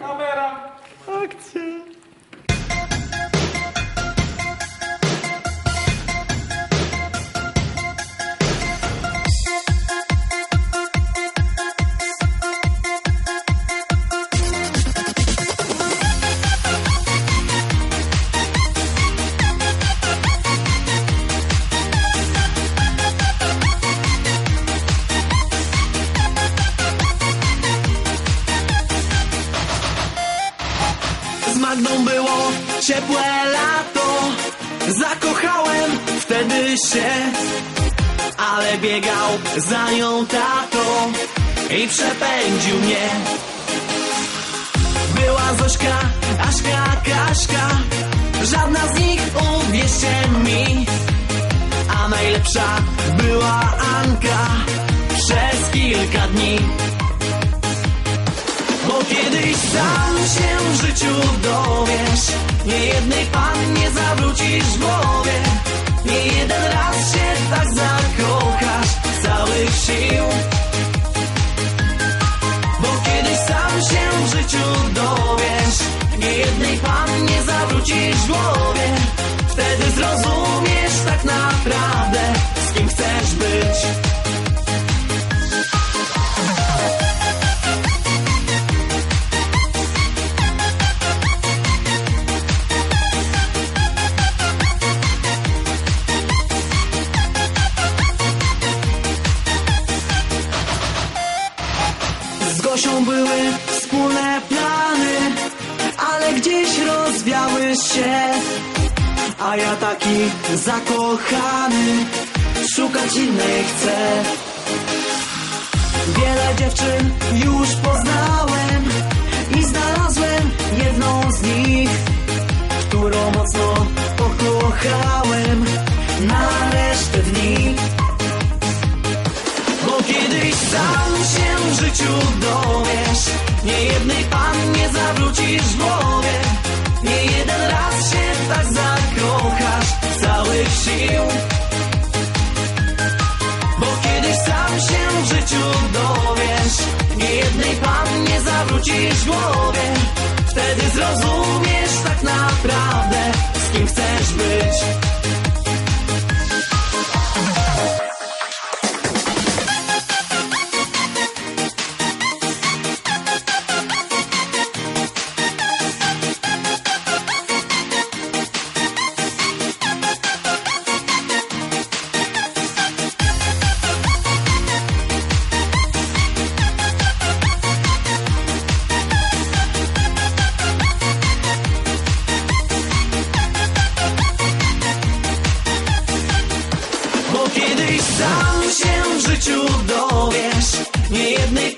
Kamera. Akcja. Magdą było ciepłe lato. Zakochałem wtedy się Ale biegał za nią tato I przepędził mnie. Była Zośka, Aśka, Kaśka. Żadna z nich, uwierzcie mi. A najlepsza była Anka. Przez kilka dni kiedyś sam się w życiu dowiesz Nie jednej pannie zawrócisz w głowie. Nie jeden raz się tak zakochasz z całych sił. Bo kiedyś sam się w życiu dowiesz Nie jednej pannie zawrócisz w głowie. Wtedy zrozumiesz Gosią były wspólne plany, ale gdzieś rozwiały się. A ja taki zakochany, szukać innej chcę. Wiele dziewczyn już poznałem i znalazłem jedną z nich, którą mocno pokochałem na resztę dni. Nie jednej pannie zawrócisz głowie. Nie jeden raz się tak zakochasz z całych sił. Bo kiedyś sam się w życiu dowiesz Nie jednej pannie zawrócisz w głowie. Wtedy zrozumiesz tak naprawdę Z kim chcesz być sam się w życiu dowiesz Nie jednej